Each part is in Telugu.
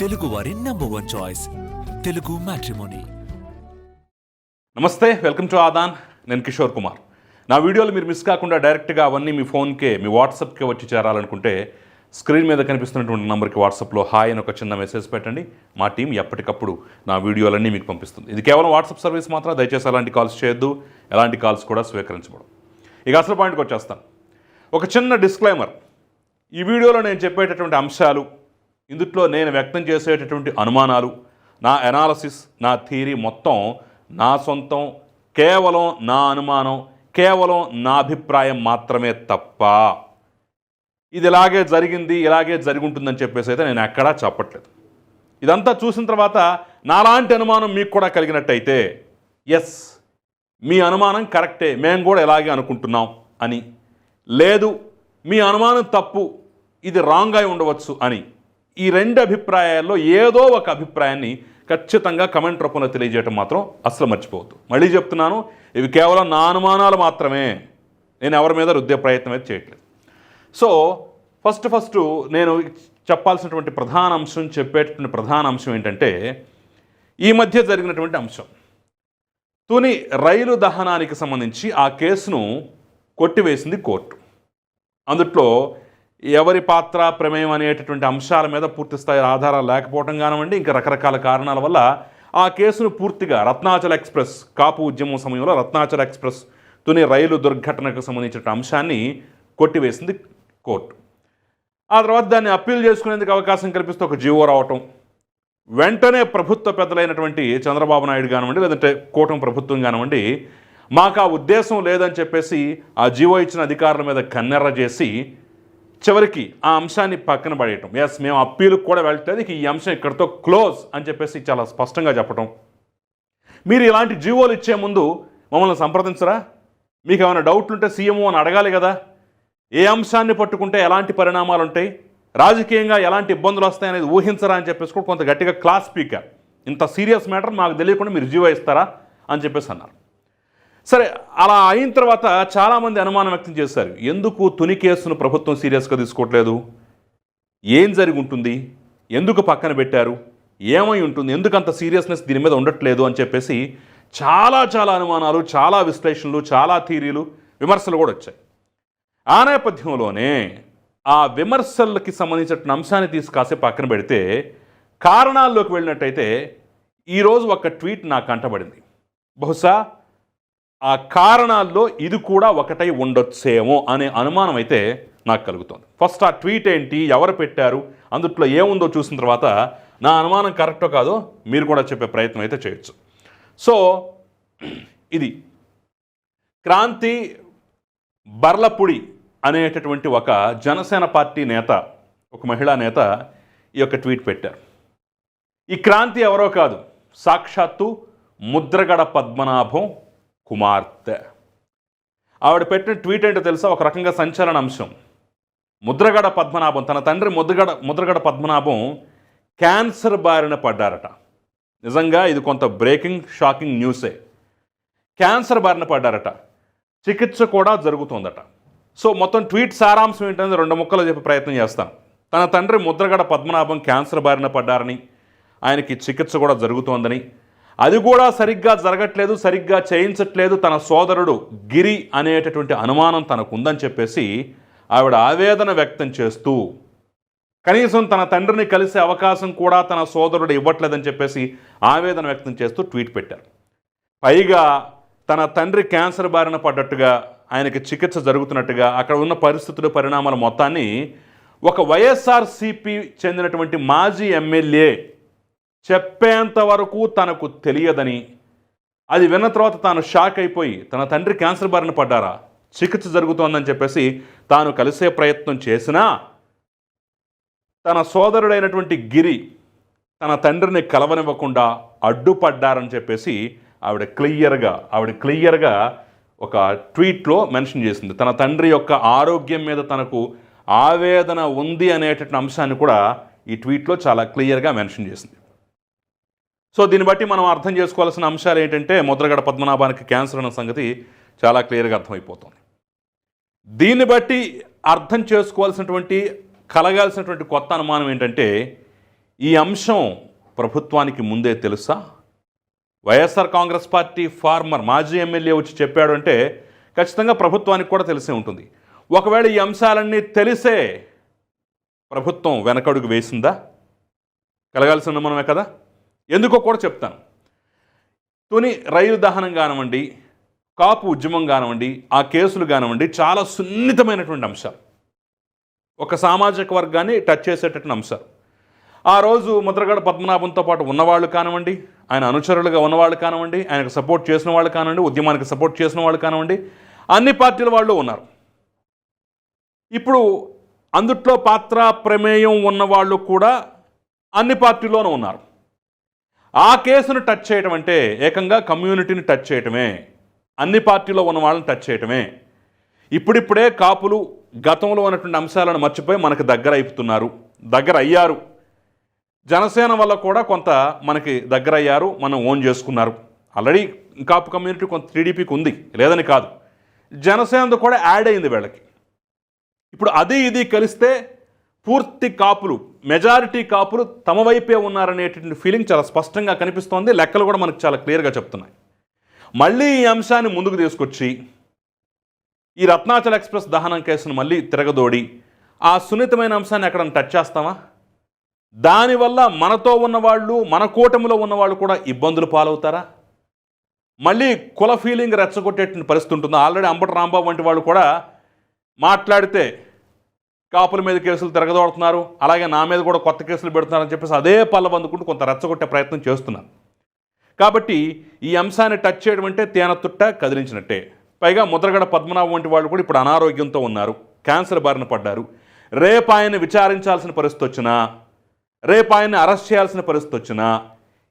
తెలుగు వారి number one choice Telugu matrimony నమస్తే వెల్కమ్ టు ఆదాన్ నేను కిషోర్ కుమార్. నా వీడియోలు మీరు మిస్ కాకుండా డైరెక్ట్గా అవన్నీ మీ ఫోన్కే మీ వాట్సాప్కే వచ్చి చేరాలనుకుంటే స్క్రీన్ మీద కనిపిస్తున్నటువంటి నెంబర్కి వాట్సాప్లో హాయ్ అని ఒక చిన్న మెసేజ్ పెట్టండి. మా టీం ఎప్పటికప్పుడు నా వీడియోలన్నీ మీకు పంపిస్తుంది. ఇది కేవలం వాట్సాప్ సర్వీస్ మాత్రం దయచేసి అలాంటి కాల్స్ చేయొద్దు. ఎలాంటి కాల్స్ కూడా స్వీకరించబడవు. ఇక అసలు పాయింట్కి వచ్చేస్తాను. ఒక చిన్న డిస్క్లైమర్ ఈ వీడియోలో నేను చెప్పేటటువంటి అంశాలు ఇందుట్లో నేను వ్యక్తం చేసేటటువంటి అనుమానాలు నా ఎనాలసిస్ నా థీరీ మొత్తం నా సొంతం కేవలం నా అనుమానం కేవలం నా అభిప్రాయం మాత్రమే తప్ప. ఇది ఇలాగే జరిగింది ఇలాగే జరిగి ఉంటుందని చెప్పేసి అయితే నేను ఎక్కడా చెప్పట్లేదు. ఇదంతా చూసిన తర్వాత నాలాంటి అనుమానం మీకు కూడా కలిగినట్టయితే ఎస్ మీ అనుమానం కరెక్టే మేము కూడా ఇలాగే అనుకుంటున్నాం అని. లేదు మీ అనుమానం తప్పు ఇది రాంగ్ అయి ఉండవచ్చు అని. ఈ రెండు అభిప్రాయాల్లో ఏదో ఒక అభిప్రాయాన్ని ఖచ్చితంగా కమెంట్ రూపంలో తెలియజేయటం మాత్రం అస్సలు మర్చిపోవద్దు. మళ్ళీ చెప్తున్నాను ఇవి కేవలం నా అనుమానాలు మాత్రమే. నేను ఎవరి మీద రుద్దే ప్రయత్నం అయితే చేయట్లేదు. సో ఫస్ట్ ఫస్ట్ నేను చెప్పాల్సినటువంటి ప్రధాన అంశం చెప్పేటటువంటి ప్రధాన అంశం ఏంటంటే ఈ మధ్య జరిగినటువంటి అంశం. తుని రైలు దహనానికి సంబంధించి ఆ కేసును కొట్టివేసింది కోర్టు. అందుట్లో ఎవరి పాత్ర ప్రమేయం అనేటటువంటి అంశాల మీద పూర్తిస్థాయి ఆధారాలు లేకపోవడం కానివ్వండి ఇంకా రకరకాల కారణాల వల్ల ఆ కేసును పూర్తిగా రత్నాచల్ ఎక్స్ప్రెస్ కాపు ఉద్యమం సమయంలో రత్నాచల్ ఎక్స్ప్రెస్ తుని రైలు దుర్ఘటనకు సంబంధించిన అంశాన్ని కొట్టివేసింది కోర్టు. ఆ తర్వాత దాన్ని అప్పీల్ చేసుకునేందుకు అవకాశం కల్పిస్తూ ఒక జీవో రావటం వెంటనే ప్రభుత్వ పెద్దలైనటువంటి చంద్రబాబు నాయుడు కానివ్వండి లేదంటే కూటమి ప్రభుత్వం కానివ్వండి మాకు ఆ ఉద్దేశం లేదని చెప్పేసి ఆ జీవో ఇచ్చిన అధికారుల మీద కన్నెర్ర చేసి చివరికి ఆ అంశాన్ని పక్కన పడేయటం. ఎస్ మేము అప్పీలకు కూడా వెళ్తే ఈ అంశం ఇక్కడితో క్లోజ్ అని చెప్పేసి చాలా స్పష్టంగా చెప్పటం. మీరు ఇలాంటి జీవోలు ఇచ్చే ముందు మమ్మల్ని సంప్రదించరా? మీకు ఏమైనా డౌట్లు ఉంటే సీఎంఓ అని అడగాలి కదా. ఏ అంశాన్ని పట్టుకుంటే ఎలాంటి పరిణామాలు ఉంటాయి? రాజకీయంగా ఎలాంటి ఇబ్బందులు వస్తాయనేది ఊహించరా అని చెప్పేసి కూడా కొంత గట్టిగా క్లాస్ స్పీకర్ ఇంత సీరియస్ మ్యాటర్ మాకు తెలియకుండా మీరు జీవో ఇస్తారా అని చెప్పేసి అన్నారు. సరే అలా అయిన తర్వాత చాలామంది అనుమానం వ్యక్తం చేశారు. ఎందుకు తుని కేసును ప్రభుత్వం సీరియస్గా తీసుకోవట్లేదు? ఏం జరిగి ఉంటుంది ఎందుకు పక్కన పెట్టారు? ఏమై ఉంటుంది? ఎందుకు అంత సీరియస్నెస్ దీని మీద ఉండట్లేదు అని చెప్పేసి చాలా చాలా అనుమానాలు చాలా విశ్లేషణలు చాలా థీరీలు విమర్శలు కూడా వచ్చాయి. ఆ నేపథ్యంలోనే ఆ విమర్శలకి సంబంధించిన అంశాన్ని తీసి కాసేపు పక్కన పెడితే కారణాల్లోకి వెళ్ళినట్టయితే ఈరోజు ఒక ట్వీట్ నాకు కంటబడింది బహుశా ఆ కారణాల్లో ఇది కూడా ఒకటై ఉండొచ్చేమో అనే అనుమానం అయితే నాకు కలుగుతుంది. ఫస్ట్ ఆ ట్వీట్ ఏంటి ఎవరు పెట్టారు అందుట్లో ఏముందో చూసిన తర్వాత నా అనుమానం కరెక్టో కాదో మీరు కూడా చెప్పే ప్రయత్నం అయితే చేయొచ్చు. సో ఇది క్రాంతి బర్లపుడి అనేటటువంటి ఒక జనసేన పార్టీ నేత ఒక మహిళా నేత ఈ యొక్క ట్వీట్ పెట్టారు. ఈ క్రాంతి ఎవరో కాదు సాక్షాత్తు ముద్రగడ పద్మనాభం కుమార్తె. ఆవిడ పెట్టిన ట్వీట్ ఏంటో తెలుసా? ఒక రకంగా సంచలన అంశం. ముద్రగడ పద్మనాభం తన తండ్రి ముద్రగడ ముద్రగడ పద్మనాభం క్యాన్సర్ బారిన పడ్డారట. నిజంగా ఇది కొంత బ్రేకింగ్ షాకింగ్ న్యూసే. క్యాన్సర్ బారిన పడ్డారట. చికిత్స కూడా జరుగుతోందట. సో మొత్తం ట్వీట్ సారాంశం ఏంటనేది రెండు ముక్కలు చెప్పే ప్రయత్నం చేస్తాను. తన తండ్రి ముద్రగడ పద్మనాభం క్యాన్సర్ బారిన పడ్డారని ఆయనకి చికిత్స కూడా జరుగుతోందని అది కూడా సరిగ్గా జరగట్లేదు సరిగ్గా చేయించట్లేదు తన సోదరుడు గిరి అనేటటువంటి అనుమానం తనకు ఉందని చెప్పేసి ఆవిడ ఆవేదన వ్యక్తం చేస్తూ కనీసం తన తండ్రిని కలిసే అవకాశం కూడా తన సోదరుడు ఇవ్వట్లేదని చెప్పేసి ఆవేదన వ్యక్తం చేస్తూ ట్వీట్ పెట్టారు. పైగా తన తండ్రి క్యాన్సర్ బారిన పడ్డట్టుగా ఆయనకి చికిత్స జరుగుతున్నట్టుగా అక్కడ ఉన్న పరిస్థితులు పరిణామాల మొత్తాన్ని ఒక వైఎస్ఆర్సిపి చెందినటువంటి మాజీ ఎమ్మెల్యే చెప్పేంత వరకు తనకు తెలియదని అది విన్న తర్వాత తాను షాక్ అయిపోయి తన తండ్రి క్యాన్సర్ బారిన పడ్డారా? చికిత్స జరుగుతోందని చెప్పేసి తాను కలిసే ప్రయత్నం చేసినా తన సోదరుడైనటువంటి గిరి తన తండ్రిని కలవనివ్వకుండా అడ్డుపడ్డారని చెప్పేసి ఆవిడ క్లియర్గా ఆవిడ క్లియర్గా ఒక ట్వీట్లో మెన్షన్ చేసింది. తన తండ్రి యొక్క ఆరోగ్యం మీద తనకు ఆవేదన ఉంది అనేటటువంటి అంశాన్ని కూడా ఈ ట్వీట్లో చాలా క్లియర్గా మెన్షన్ చేసింది. సో దీన్ని బట్టి మనం అర్థం చేసుకోవాల్సిన అంశాలు ఏంటంటే ముద్రగడ పద్మనాభానికి క్యాన్సర్ అన్న సంగతి చాలా క్లియర్గా అర్థమైపోతుంది. దీన్ని బట్టి అర్థం చేసుకోవాల్సినటువంటి కలగాల్సినటువంటి కొత్త అనుమానం ఏంటంటే ఈ అంశం ప్రభుత్వానికి ముందే తెలుసా? వైఎస్ఆర్ కాంగ్రెస్ పార్టీ ఫార్మర్ మాజీ ఎమ్మెల్యే వచ్చి చెప్పాడు అంటే ఖచ్చితంగా ప్రభుత్వానికి కూడా తెలిసే ఉంటుంది. ఒకవేళ ఈ అంశాలన్నీ తెలిసే ప్రభుత్వం వెనకడుగు వేసిందా? కలగాల్సిన మనమే కదా? ఎందుకో కూడా చెప్తాను. తుని రైలు దహనం కానివ్వండి కాపు ఉద్యమం కానివ్వండి ఆ కేసులు కానివ్వండి చాలా సున్నితమైనటువంటి అంశాలు. ఒక సామాజిక వర్గాన్ని టచ్ చేసేటటువంటి అంశాలు. ఆ రోజు ముద్రగడ పద్మనాభంతో పాటు ఉన్నవాళ్ళు కానివ్వండి ఆయన అనుచరులుగా ఉన్నవాళ్ళు కానివ్వండి ఆయనకు సపోర్ట్ చేసిన వాళ్ళు కానివ్వండి ఉద్యమానికి సపోర్ట్ చేసిన వాళ్ళు కానివ్వండి అన్ని పార్టీల వాళ్ళు ఉన్నారు. ఇప్పుడు అందుట్లో పాత్ర ప్రమేయం ఉన్నవాళ్ళు కూడా అన్ని పార్టీల్లోనూ ఉన్నారు. ఆ కేసును టచ్ చేయటం అంటే ఏకంగా కమ్యూనిటీని టచ్ చేయటమే. అన్ని పార్టీలో ఉన్న వాళ్ళని టచ్ చేయటమే. ఇప్పుడిప్పుడే కాపులు గతంలో ఉన్నటువంటి అంశాలను మర్చిపోయి మనకు దగ్గర అయిపోతున్నారు. దగ్గర అయ్యారు. జనసేన వల్ల కూడా కొంత మనకి దగ్గర అయ్యారు. మనం ఓన్ చేసుకున్నారు. ఆల్రెడీ కాపు కమ్యూనిటీ కొంత టీడీపీకి ఉంది. లేదని కాదు. జనసేనతో కూడా యాడ్ అయింది వీళ్ళకి. ఇప్పుడు అది ఇది కలిస్తే పూర్తి కాపులు మెజారిటీ కాపులు తమ వైపే ఉన్నారనేటువంటి ఫీలింగ్ చాలా స్పష్టంగా కనిపిస్తోంది. లెక్కలు కూడా మనకు చాలా క్లియర్గా చెప్తున్నాయి. మళ్ళీ ఈ అంశాన్ని ముందుకు తీసుకొచ్చి ఈ రత్నాచల్ ఎక్స్ప్రెస్ దహనం కేసును మళ్ళీ తిరగదోడి ఆ సున్నితమైన అంశాన్ని ఎక్కడ టచ్ చేస్తామా? దానివల్ల మనతో ఉన్నవాళ్ళు మన కూటమిలో ఉన్నవాళ్ళు కూడా ఇబ్బందులు పాలవుతారా? మళ్ళీ కుల ఫీలింగ్ రెచ్చగొట్టేటువంటి పరిస్థితి ఉంటుంది? ఆల్రెడీ అంబటి రాంబాబు వంటి వాళ్ళు కూడా మాట్లాడితే కాపుల మీద కేసులు తిరగదోడుతున్నారు. అలాగే నా మీద కూడా కొత్త కేసులు పెడుతున్నారని చెప్పేసి అదే పళ్ళ అందుకుంటూ కొంత రెచ్చగొట్టే ప్రయత్నం చేస్తున్నారు. కాబట్టి ఈ అంశాన్ని టచ్ చేయడం అంటే తేనెతుట్ట కదిలించినట్టే. పైగా ముద్రగడ పద్మనాభం వంటి వాళ్ళు కూడా ఇప్పుడు అనారోగ్యంతో ఉన్నారు. క్యాన్సర్ బారిన పడ్డారు. రేపు ఆయన్ని విచారించాల్సిన పరిస్థితి వచ్చినా రేపు ఆయన్ని అరెస్ట్ చేయాల్సిన పరిస్థితి వచ్చినా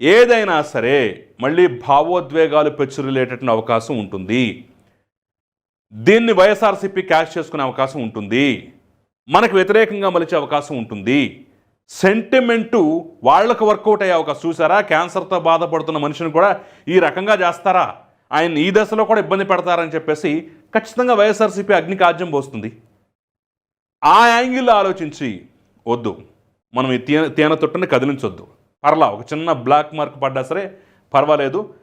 ఏదైనా సరే మళ్ళీ భావోద్వేగాలు పెచ్చురిలేటటువంటి అవకాశం ఉంటుంది. దీన్ని వైఎస్ఆర్సీపీ క్యాష్ చేసుకునే అవకాశం ఉంటుంది. మనకు వ్యతిరేకంగా మలిచే అవకాశం ఉంటుంది. సెంటిమెంటు వాళ్ళకు వర్కౌట్ అయ్యే అవకాశం. చూసారా? క్యాన్సర్తో బాధపడుతున్న మనిషిని కూడా ఈ రకంగా చేస్తారా? ఆయన ఈ దశలో కూడా ఇబ్బంది పెడతారని చెప్పేసి ఖచ్చితంగా వైఎస్ఆర్సీపీ అగ్నికి ఆజ్యం పోస్తుంది. ఆ యాంగిల్లో ఆలోచించి వద్దు. మనం ఈ తేన తేనె తొట్టుని కదిలించొద్దు. పర్లా ఒక చిన్న బ్లాక్ మార్క్ పడ్డా సరే పర్వాలేదు.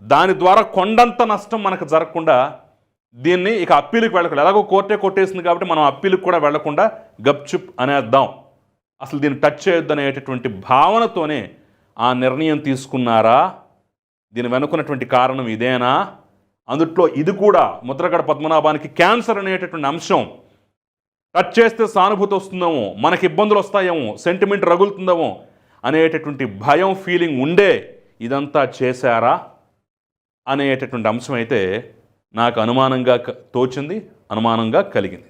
దాని ద్వారా కొండంత నష్టం మనకు జరగకుండా దీన్ని ఇక అప్పీలకు వెళ్ళకుండా ఎలాగో కోర్టే కొట్టేసింది కాబట్టి మనం అప్పీలకు కూడా వెళ్ళకుండా గప్చుప్ అనేద్దాం. అసలు దీన్ని టచ్ చేయొద్దు అనేటటువంటి భావనతోనే ఆ నిర్ణయం తీసుకున్నారా? దీని వెనుకున్నటువంటి కారణం ఇదేనా? అందుట్లో ఇది కూడా ముద్రగడ పద్మనాభానికి క్యాన్సర్ అనేటటువంటి అంశం. టచ్ చేస్తే సానుభూతి వస్తుందేమో మనకి ఇబ్బందులు వస్తాయేమో సెంటిమెంట్ రగులుతుందేమో అనేటటువంటి భయం ఫీలింగ్ ఉండే ఇదంతా చేశారా? అనేటటువంటి అంశం అయితే నాకు అనుమానంగా క- తోచింది అనుమానంగా కలిగింది.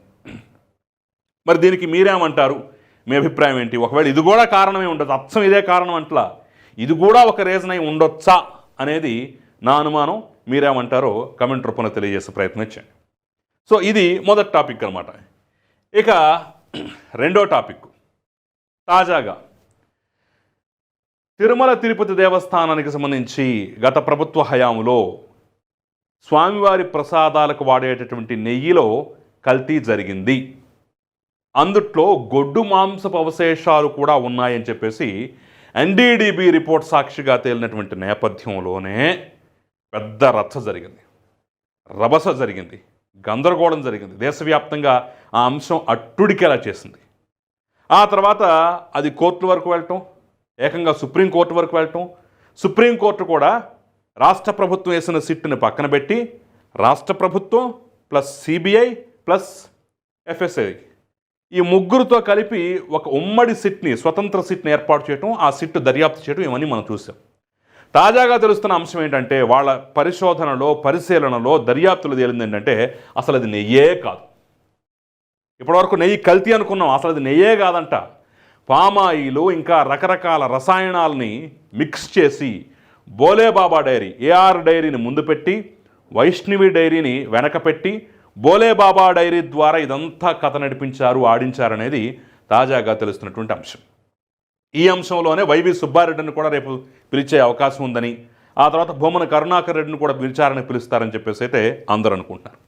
మరి దీనికి మీరేమంటారు? మీ అభిప్రాయం ఏంటి? ఒకవేళ ఇది కూడా కారణమే ఉండదు అచ్చం ఇదే కారణం అంట్లా. ఇది కూడా ఒక రీజన్ అయి ఉండొచ్చా అనేది నా అనుమానం. మీరేమంటారో కమెంట్ రూపంలో తెలియజేసే ప్రయత్నం చేయండి. సో ఇది మొదటి టాపిక్ అనమాట ఇక రెండో టాపిక్ తాజాగా తిరుమల తిరుపతి దేవస్థానానికి సంబంధించి గత ప్రభుత్వ హయాంలో స్వామివారి ప్రసాదాలకు వాడేటటువంటి నెయ్యిలో కల్తీ జరిగింది. అందుట్లో గొడ్డు మాంసపు అవశేషాలు కూడా ఉన్నాయని చెప్పేసి ఎన్డీడీబీ రిపోర్ట్ సాక్షిగా తేలినటువంటి నేపథ్యంలోనే పెద్ద రచ్చ జరిగింది. రభస జరిగింది. గందరగోళం జరిగింది. దేశవ్యాప్తంగా ఆ అంశం అట్టుడికేలా చేసింది. ఆ తర్వాత అది కోర్టుల వరకు వెళ్ళటం ఏకంగా సుప్రీంకోర్టు వరకు వెళ్ళటం సుప్రీంకోర్టు కూడా రాష్ట్ర ప్రభుత్వం వేసిన సిట్టుని పక్కన పెట్టి రాష్ట్ర ప్రభుత్వం ప్లస్ సిబిఐ ప్లస్ ఎఫ్ఎస్ఐ. ఈ ముగ్గురుతో కలిపి ఒక ఉమ్మడి సిట్ని స్వతంత్ర సిట్ని ఏర్పాటు చేయటం ఆ సిట్ దర్యాప్తు చేయటం ఇవన్నీ మనం చూసాం. తాజాగా తెలుస్తున్న అంశం ఏంటంటే వాళ్ళ పరిశోధనలో పరిశీలనలో దర్యాప్తులు తేలింది ఏంటంటే అసలు అది నెయ్యే కాదు. ఇప్పటివరకు నెయ్యి కల్తీ అనుకున్నాం అసలు అది నెయ్యే కాదంట. పామాయిలు ఇంకా రకరకాల రసాయనాలని మిక్స్ చేసి బోలేబాబా డైరీ ఏఆర్ డైరీని ముందు పెట్టి వైష్ణవి డైరీని వెనకపెట్టి బోలేబాబా డైరీ ద్వారా ఇదంతా కథ నడిపించారు ఆడించారనేది తాజాగా తెలుస్తున్నటువంటి అంశం. ఈ అంశంలోనే వైవి సుబ్బారెడ్డిని కూడా రేపు పిలిచే అవకాశం ఉందని ఆ తర్వాత భూమన కరుణాకర్ రెడ్డిని కూడా పిలిచారని పిలుస్తారని చెప్పేసి అయితే అందరూ అనుకుంటున్నారు.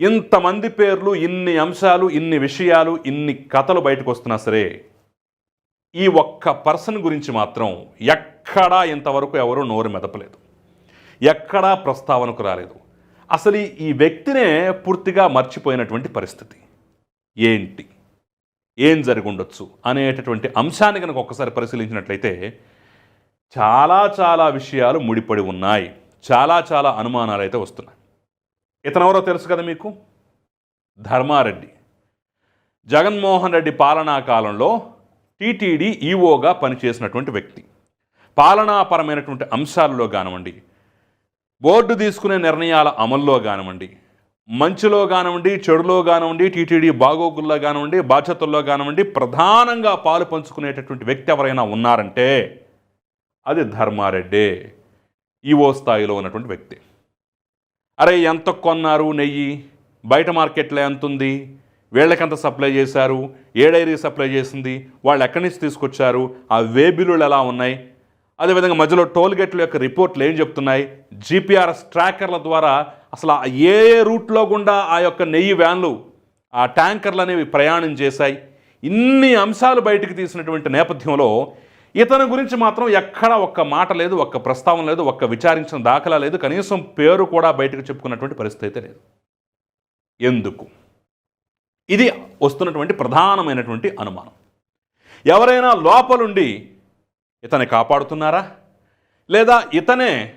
ఇంతమంది పేర్లు ఇన్ని అంశాలు ఇన్ని విషయాలు ఇన్ని కథలు బయటకు వస్తున్నా సరే ఈ ఒక్క పర్సన్ గురించి మాత్రం ఎక్కడా ఇంతవరకు ఎవరూ నోరు మెదపలేదు. ఎక్కడా ప్రస్తావనకు రాలేదు. అసలు ఈ- వ్యక్తినే పూర్తిగా మర్చిపోయినటువంటి పరిస్థితి. ఏంటి? ఏం జరిగి అనేటటువంటి అంశాన్ని కనుక ఒక్కసారి పరిశీలించినట్లయితే చాలా చాలా విషయాలు ముడిపడి ఉన్నాయి. చాలా చాలా అనుమానాలు అయితే వస్తున్నాయి. ఇతనెవరో తెలుసు కదా మీకు? ధర్మారెడ్డి. జగన్మోహన్ రెడ్డి పాలనా కాలంలో టీటీడీ ఈఓగా పనిచేసినటువంటి వ్యక్తి. పాలనాపరమైనటువంటి అంశాలలో కానివ్వండి బోర్డు తీసుకునే నిర్ణయాల అమల్లో కానివ్వండి మంచిలో కానివ్వండి చెడులో కానివ్వండి టీటీడీ బాగోగుల్లో కానివ్వండి బాధ్యతల్లో కానివ్వండి ప్రధానంగా పాలు పంచుకునేటటువంటి వ్యక్తి ఎవరైనా ఉన్నారంటే అది ధర్మారెడ్డే ఈఓ స్థాయిలో ఉన్నటువంటి వ్యక్తి. అరే ఎంత కొన్నారు నెయ్యి? బయట మార్కెట్లో ఎంత ఉంది వీళ్ళకంత సప్లై చేశారు? ఏ డైరీ సప్లై చేసింది? వాళ్ళు ఎక్కడి నుంచి తీసుకొచ్చారు? ఆ వే బిల్లులు ఎలా ఉన్నాయి? అదేవిధంగా మధ్యలో టోల్ గేట్ల యొక్క రిపోర్ట్లు ఏం చెప్తున్నాయి? జీపీఆర్ఎస్ ట్రాకర్ల ద్వారా అసలు ఏ ఏ రూట్లో గుండా ఆ యొక్క నెయ్యి వ్యాన్లు ఆ ట్యాంకర్లు అనేవి ప్రయాణం చేశాయి? ఇన్ని అంశాలు బయటికి తీసినటువంటి నేపథ్యంలో ఇతని గురించి మాత్రం ఎక్కడ ఒక్క మాట లేదు ఒక్క ప్రస్తావన లేదు ఒక్క విచారించిన దాఖలా లేదు. కనీసం పేరు కూడా బయటకు చెప్పుకున్నటువంటి పరిస్థితి అయితే లేదు. ఎందుకు? ఇది వస్తున్నటువంటి ప్రధానమైనటువంటి అనుమానం. ఎవరైనా లోపలుండి ఇతన్ని కాపాడుతున్నారా? లేదా ఇతనే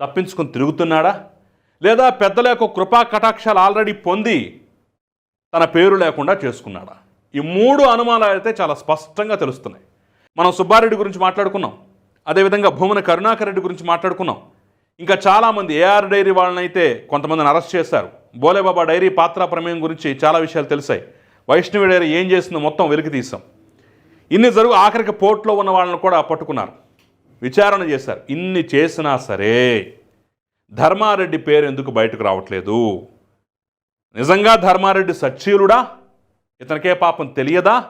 తప్పించుకొని తిరుగుతున్నాడా? లేదా పెద్దల యొక్క కృపా కటాక్షాలు ఆల్రెడీ పొంది తన పేరు లేకుండా చేసుకున్నాడా? ఈ మూడు అనుమానాలు అయితే చాలా స్పష్టంగా తెలుస్తున్నాయి. మనం సుబ్బారెడ్డి గురించి మాట్లాడుకున్నాం. అదేవిధంగా భూమన కరుణాకర్ రెడ్డి గురించి మాట్లాడుకున్నాం. ఇంకా చాలామంది ఏఆర్ డైరీ వాళ్ళనైతే కొంతమందిని అరెస్ట్ చేశారు. బోలేబాబా డైరీ పాత్ర ప్రమేయం గురించి చాలా విషయాలు తెలిసాయి. వైష్ణవి డైరీ ఏం చేసిందో మొత్తం వెలికి తీసాం. ఇన్ని జరుగు ఆఖరికి పోర్ట్లో ఉన్న వాళ్ళని కూడా పట్టుకున్నారు. విచారణ చేశారు. ఇన్ని చేసినా సరే ధర్మారెడ్డి పేరు ఎందుకు బయటకు రావట్లేదు? నిజంగా ధర్మారెడ్డి సచ్చీలుడా? ఇతనికే పాపం తెలియదా?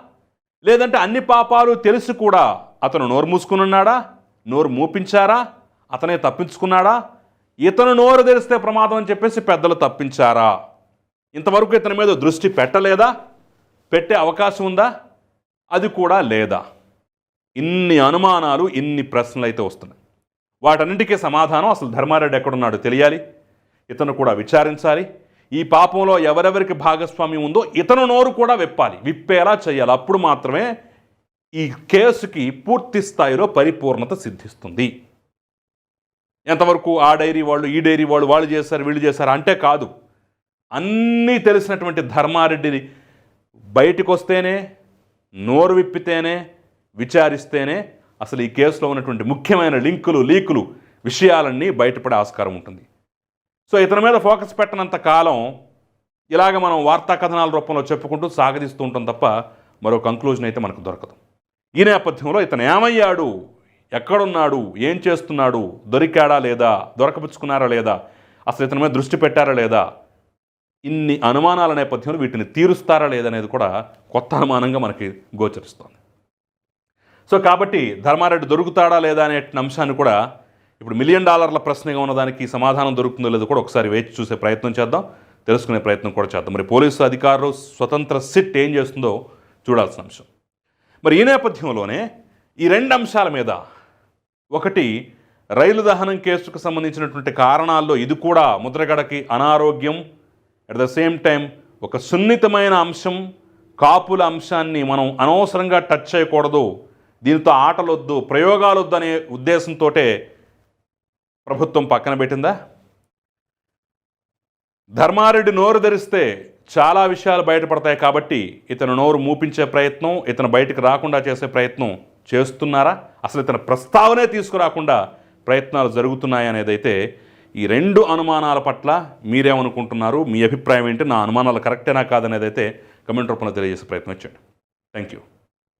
లేదంటే అన్ని పాపాలు తెలిసి కూడా అతను నోరు మూసుకునున్నాడా? నోరు మూపించారా? అతనే తప్పించుకున్నాడా? ఇతను నోరు తెరిస్తే ప్రమాదం అని చెప్పేసి పెద్దలు తప్పించారా? ఇంతవరకు ఇతని మీద దృష్టి పెట్టలేదా? పెట్టే అవకాశం ఉందా? అది కూడా లేదా? ఇన్ని అనుమానాలు ఇన్ని ప్రశ్నలు అయితే వస్తున్నాయి. వాటన్నిటికీ సమాధానం అసలు ధర్మారెడ్డి ఎక్కడున్నాడు తెలియాలి. ఇతను కూడా విచారించాలి. ఈ పాపంలో ఎవరెవరికి భాగస్వామ్యం ఉందో ఇతను నోరు కూడా విప్పాలి. విప్పేలా చేయాలి. అప్పుడు మాత్రమే ఈ కేసుకి పూర్తి స్థాయిలో పరిపూర్ణత సిద్ధిస్తుంది. ఎంతవరకు ఆ డైరీ వాళ్ళు ఈ డైరీ వాళ్ళు వాళ్ళు చేశారు వీళ్ళు చేశారు అంటే కాదు. అన్నీ తెలిసినటువంటి ధర్మారెడ్డిని బయటకు వస్తేనే నోరు విప్పితేనే విచారిస్తేనే అసలు ఈ కేసులో ఉన్నటువంటి ముఖ్యమైన లింకులు లీకులు విషయాలన్నీ బయటపడే ఆస్కారం ఉంటుంది. సో ఇతని మీద ఫోకస్ పెట్టినంత కాలం ఇలాగ మనం వార్తా కథనాల రూపంలో చెప్పుకుంటూ సాగదీస్తూ ఉంటాం తప్ప మరో కంక్లూజన్ అయితే మనకు దొరకదు. ఈ నేపథ్యంలో ఇతను ఏమయ్యాడు? ఎక్కడున్నాడు? ఏం చేస్తున్నాడు? దొరికాడా లేదా? దొరకపుచ్చుకున్నారా లేదా? అసలు ఇతని మీద దృష్టి పెట్టారా లేదా? ఇన్ని అనుమానాల నేపథ్యంలో వీటిని తీరుస్తారా లేదనేది కూడా కొత్త అనుమానంగా మనకి గోచరిస్తోంది. సో కాబట్టి ధర్మారెడ్డి దొరుకుతాడా లేదా అనే అంశాన్ని కూడా ఇప్పుడు మిలియన్ డాలర్ల ప్రశ్నగా ఉన్నదానికి సమాధానం దొరుకుతుందో లేదో కూడా ఒకసారి వేచి చూసే ప్రయత్నం చేద్దాం. తెలుసుకునే ప్రయత్నం కూడా చేద్దాం. మరి పోలీసు అధికారులు స్వతంత్ర సిట్ ఏం చేస్తుందో చూడాల్సిన అంశం. మరి ఈ నేపథ్యంలోనే ఈ రెండు అంశాల మీద ఒకటి రైలు దహనం కేసుకు సంబంధించినటువంటి కారణాల్లో ఇది కూడా ముద్రగడకి అనారోగ్యం. అట్ ద సేమ్ టైం ఒక సున్నితమైన అంశం కాపుల అంశాన్ని మనం అనవసరంగా టచ్ చేయకూడదు. దీనితో ఆటలొద్దు ప్రయోగాలొద్దు అనే ఉద్దేశంతో ప్రభుత్వం పక్కన పెట్టిందా? ధర్మారెడ్డి నోరు ధరిస్తే చాలా విషయాలు బయటపడతాయి కాబట్టి ఇతను నోరు మూపించే ప్రయత్నం ఇతను బయటకు రాకుండా చేసే ప్రయత్నం చేస్తున్నారా? అసలు ఇతను ప్రస్తావనే తీసుకురాకుండా ప్రయత్నాలు జరుగుతున్నాయి అనేది అయితే ఈ రెండు అనుమానాల పట్ల మీరేమనుకుంటున్నారు? మీ అభిప్రాయం ఏంటి? నా అనుమానాలు కరెక్టేనా కాదనేదైతే కమెంట్ రూపంలో తెలియజేసే ప్రయత్నం చేయండి. Thank you